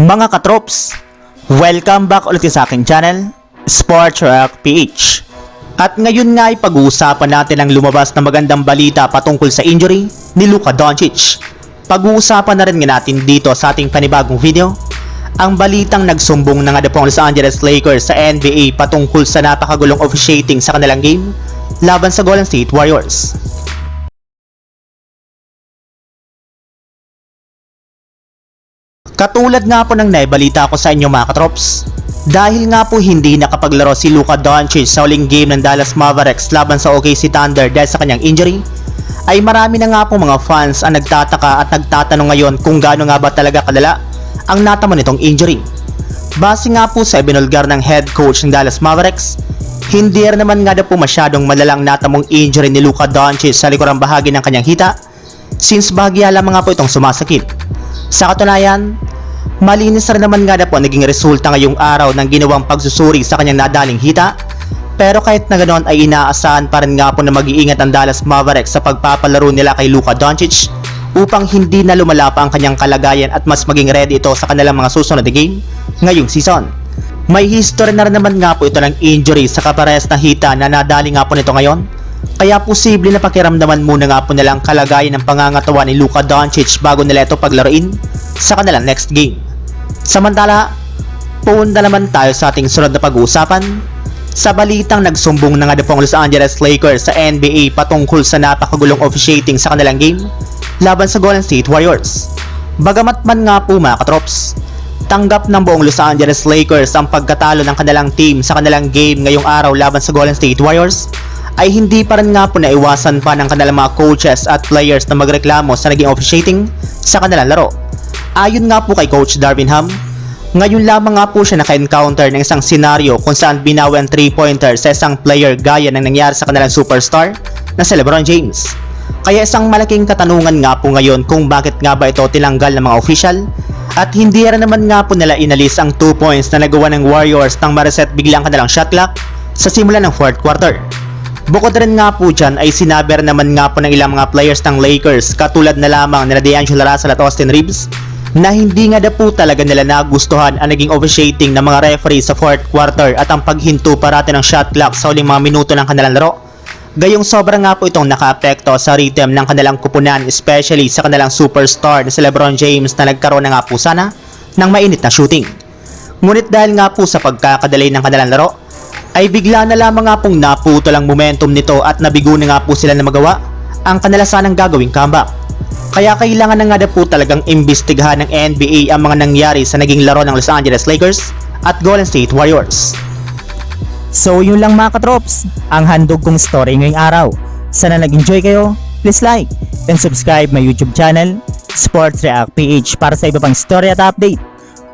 Mga katrops, welcome back ulit sa aking channel, Sports Rock PH. At ngayon nga ay pag-uusapan natin ang lumabas na magandang balita patungkol sa injury ni Luka Doncic. Pag-uusapan na rin nga natin dito sa ating panibagong video, ang balitang nagsumbong na nga Los Angeles Lakers sa NBA patungkol sa napakagulong officiating sa kanilang game laban sa Golden State Warriors. Katulad nga po ng naibalita ko sa inyo mga katrops, dahil nga po hindi nakapaglaro si Luka Doncic sa uling game ng Dallas Mavericks laban sa OKC Thunder dahil sa kanyang injury, ay marami na nga po mga fans ang nagtataka at nagtatanong ngayon kung gaano nga ba talaga kadala ang natamo nitong injury. Base nga po sa ibinulgar ng head coach ng Dallas Mavericks, hindi naman nga daw po masyadong malalang natamong injury ni Luka Doncic sa likurang bahagi ng kanyang hita since bahagya lamang nga po itong sumasakit. Sa katunayan, malinis rin naman nga na po naging resulta ngayong araw ng ginawang pagsusuri sa kanyang nadaling hita. Pero kahit na ganoon ay inaasahan pa rin nga po na mag-iingat ang Dallas Mavericks sa pagpapalaro nila kay Luka Doncic upang hindi na lumala pa ang kanyang kalagayan at mas maging ready ito sa kanilang mga susunod na game ngayong season. May history na rin naman nga po ito ng injury sa kapares na hita na nadali nga po nito ngayon kaya posible na pakiramdaman muna nga po nilang kalagayan ng pangangatawan ni Luka Doncic bago nila ito paglaruin sa kanilang next game. Samantala, punta naman tayo sa ating sunod na pag-uusapan sa balitang nagsumbong na nga po Los Angeles Lakers sa NBA patungkol sa napakagulong officiating sa kanilang game laban sa Golden State Warriors. Bagamat man nga po mga katrops, tanggap ng buong Los Angeles Lakers ang pagkatalo ng kanilang team sa kanilang game ngayong araw laban sa Golden State Warriors ay hindi pa rin nga po naiwasan pa ng kanilang mga coaches at players na magreklamo sa naging officiating sa kanilang laro. Ayon nga po kay Coach Darvin Ham, ngayon lamang nga po siya naka-encounter ng isang senaryo kung saan binawi ang 3-pointer sa isang player gaya ng nangyari sa kanilang superstar na si Lebron James. Kaya isang malaking katanungan nga po ngayon kung bakit nga ba ito tinanggal ng mga official at hindi rin naman nga po nila inalis ang 2 points na nagawa ng Warriors nang mareset biglang kanilang shot clock sa simula ng 4th quarter. Bukod rin nga po dyan ay sinabi naman nga po ng ilang mga players ng Lakers katulad na lamang nila D'Angelo Russell at Austin Reeves na hindi nga na po talaga nila nagustuhan ang naging officiating ng mga referee sa 4th quarter at ang paghinto parati ng shot clock sa uling mga minuto ng kanilang laro. Gayong sobra nga po itong nakaapekto sa rhythm ng kanilang kupunan especially sa kanilang superstar na si Lebron James na nagkaroon na nga po sana ng mainit na shooting. Ngunit dahil nga po sa pagkakadalay ng kanilang laro, ay bigla na lamang nga pong naputol ang momentum nito at nabigo na nga po sila na magawa ang kanila sanang gagawing comeback. Kaya kailangan na nga po talagang imbestigahan ng NBA ang mga nangyari sa naging laro ng Los Angeles Lakers at Golden State Warriors. So yun lang mga katrops, ang handog kong story ngayong araw. Sana nag-enjoy kayo, please like and subscribe my YouTube channel, Sports React PH para sa iba pang story at update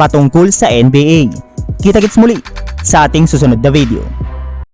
patungkol sa NBA. Kita-kits muli sa ating susunod na video.